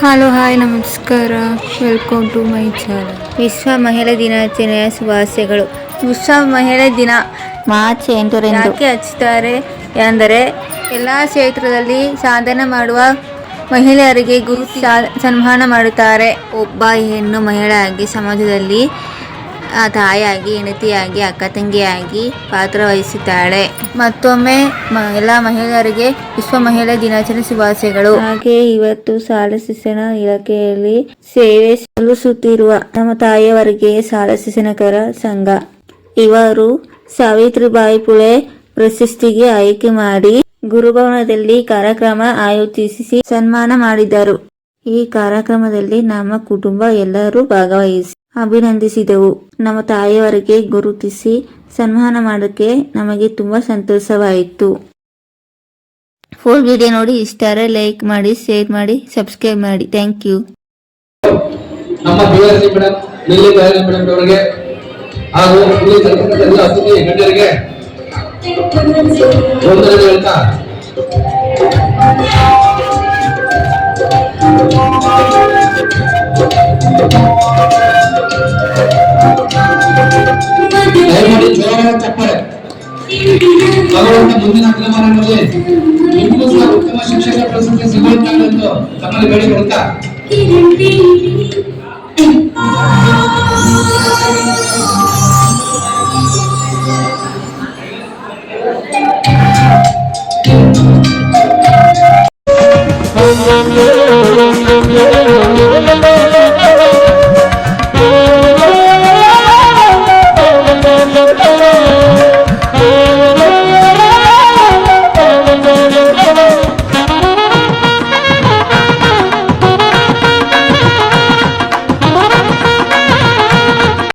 Hello hi ನಮಸ್ಕಾರ. Welcome to my channel ವಿಶ್ವ ಮಹಿಳಾ ದಿನಾಚರಣೆಯ ಶುಭಾಶಯಗಳು. ವಿಶ್ವ ಮಹಿಳಾ ದಿನ ಮಾರ್ಚ್ ಎಂಟರಂದು. ಯಾಕೆ ಹಚ್ಚುತ್ತಾರೆ ಎಂದರೆ ಎಲ್ಲ ಕ್ಷೇತ್ರದಲ್ಲಿ ಸಾಧನೆ ಮಾಡುವ ಮಹಿಳೆಯರಿಗೆ ಗುರು ಸನ್ಮಾನ ಮಾಡುತ್ತಾರೆ. ಒಬ್ಬ ಹೆಣ್ಣು ಮಹಿಳೆಯಾಗಿ ಸಮಾಜದಲ್ಲಿ ಆ, ತಾಯಿಯಾಗಿ ಹೆಂಡತಿಯಾಗಿ ಅಕ್ಕ ತಂಗಿಯಾಗಿ ಪಾತ್ರ ವಹಿಸುತ್ತಾಳೆ ಮತ್ತೊಮ್ಮೆ ಎಲ್ಲ ಮಹಿಳೆಯರಿಗೆ ವಿಶ್ವ ಮಹಿಳಾ ದಿನಾಚರಣೆ ಶುಭಾಶಯಗಳು. ಹಾಗೆ ಇವತ್ತು ಸಾಲ ಶಿಕ್ಷಣ ಇಲಾಖೆಯಲ್ಲಿ ಸೇವೆ ಸಲ್ಲಿಸುತ್ತಿರುವ ನಮ್ಮ ತಾಯಿಯವರಿಗೆ ಸಾಲ ಶಿಕ್ಷಣಕರ ಸಂಘ. ಇವರು ಸಾವಿತ್ರಿಬಾಯಿ ಪುಳೆ ಪ್ರಶಸ್ತಿಗೆ ಆಯ್ಕೆ ಮಾಡಿ ಗುರುಭವನದಲ್ಲಿ ಕಾರ್ಯಕ್ರಮ ಆಯೋಜಿಸಿ ಸನ್ಮಾನ ಮಾಡಿದರು. ಈ ಕಾರ್ಯಕ್ರಮದಲ್ಲಿ ನಮ್ಮ ಕುಟುಂಬ ಎಲ್ಲರೂ ಭಾಗವಹಿಸಿ ಅಭಿನಂದಿಸಿದೆವು. ನಮ್ಮ ತಾಯಿಯವರಿಗೆ ಗುರುತಿಸಿ ಸನ್ಮಾನ ಮಾಡೋಕೆ ನಮಗೆ ತುಂಬಾ ಸಂತೋಷವಾಯಿತು. ಫುಲ್ ವಿಡಿಯೋ ನೋಡಿ, ಇಷ್ಟ ಲೈಕ್ ಮಾಡಿ, ಶೇರ್ ಮಾಡಿ, ಸಬ್ಸ್ಕ್ರೈಬ್ ಮಾಡಿ. Thank you. ಹಾಗೂ ಇಲ್ಲಿ ದಯಮಾಡಿ ಜೋರಾದ ಚಪ್ಪಾಳೆ ಭಗವಂತ ಮುಂದಿನ ತಲೆಮಾರಿನಲ್ಲಿ ನಿಮಗೂ ಸಹ ಉತ್ತಮ ಶಿಕ್ಷಕ ಪ್ರಶಸ್ತಿ ಸಿಗುವಂತಾಗಲೆಂದು ತಮ್ಮಲ್ಲಿ ಬೇಡಿಕೊಳ್ತಾ